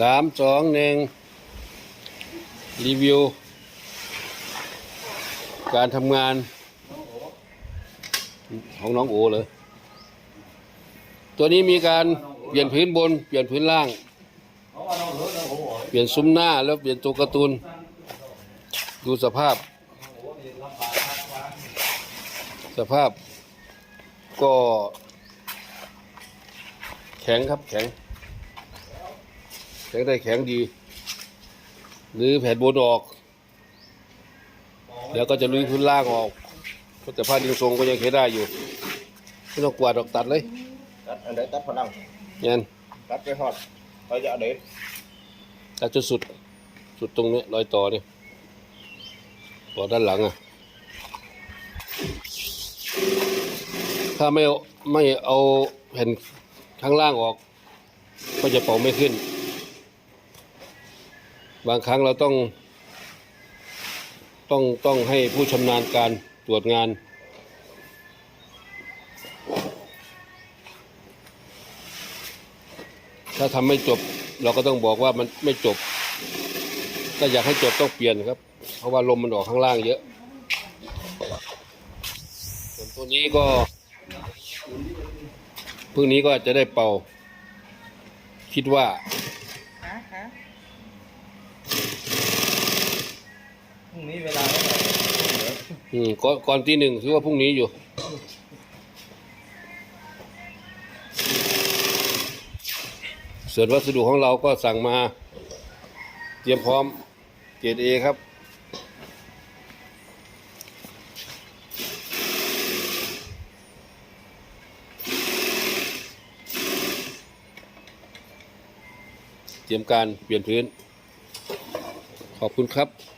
สามสองหนึ่งรีวิว การทำงาน ของน้องโอเลยตัวนี้มีการเปลี่ยนพื้นบน เปลี่ยนพื้นล่าง เปลี่ยนซุ้มหน้าแล้วเปลี่ยนตัวการ์ตูน ดูสภาพ สภาพก็ แข็งครับแข็ง แข็งได้แข็งดี หรือแผ่นบนออก แล้วก็จะลุยพื้นล่างออกก็แต่ผ้าดินทรงก็ยังใช้ได้อยู่ไม่ต้องกวาดออกตัดเลยตัดอันใดตัดพลังยันตัดไปฮอดเขาจะเอาเด็ดตัดจนสุดสุดตรงนี้รอยต่อเนี่ยต่อด้านหลังอะถ้าไม่เอาไม่เอาแผ่นข้างล่างออก ก็จะเป่าไม่ขึ้น บางครั้งเราต้อง ต้องต้องให้ผู้ชำนาญการตรวจงาน ถ้าทำไม่จบเราก็ต้องบอกว่ามันไม่จบ ถ้าอยากให้จบต้องเปลี่ยนครับ เพราะว่าลมมันออกข้างล่างเยอะ ส่วนตัวนี้ก็พรุ่งนี้ก็จะได้เป่า คิดว่า ฮะฮะพรุ่งนี้เวลาเท่าไหร่ อืมก่อนก่อนที่หนึ่งคือว่าพรุ่งนี้อยู่ ส่วนวัสดุของเราก็สั่งมา เตรียมพร้อมเกรดเอครับ เตรียมการเปลี่ยนพื้น ขอบคุณครับ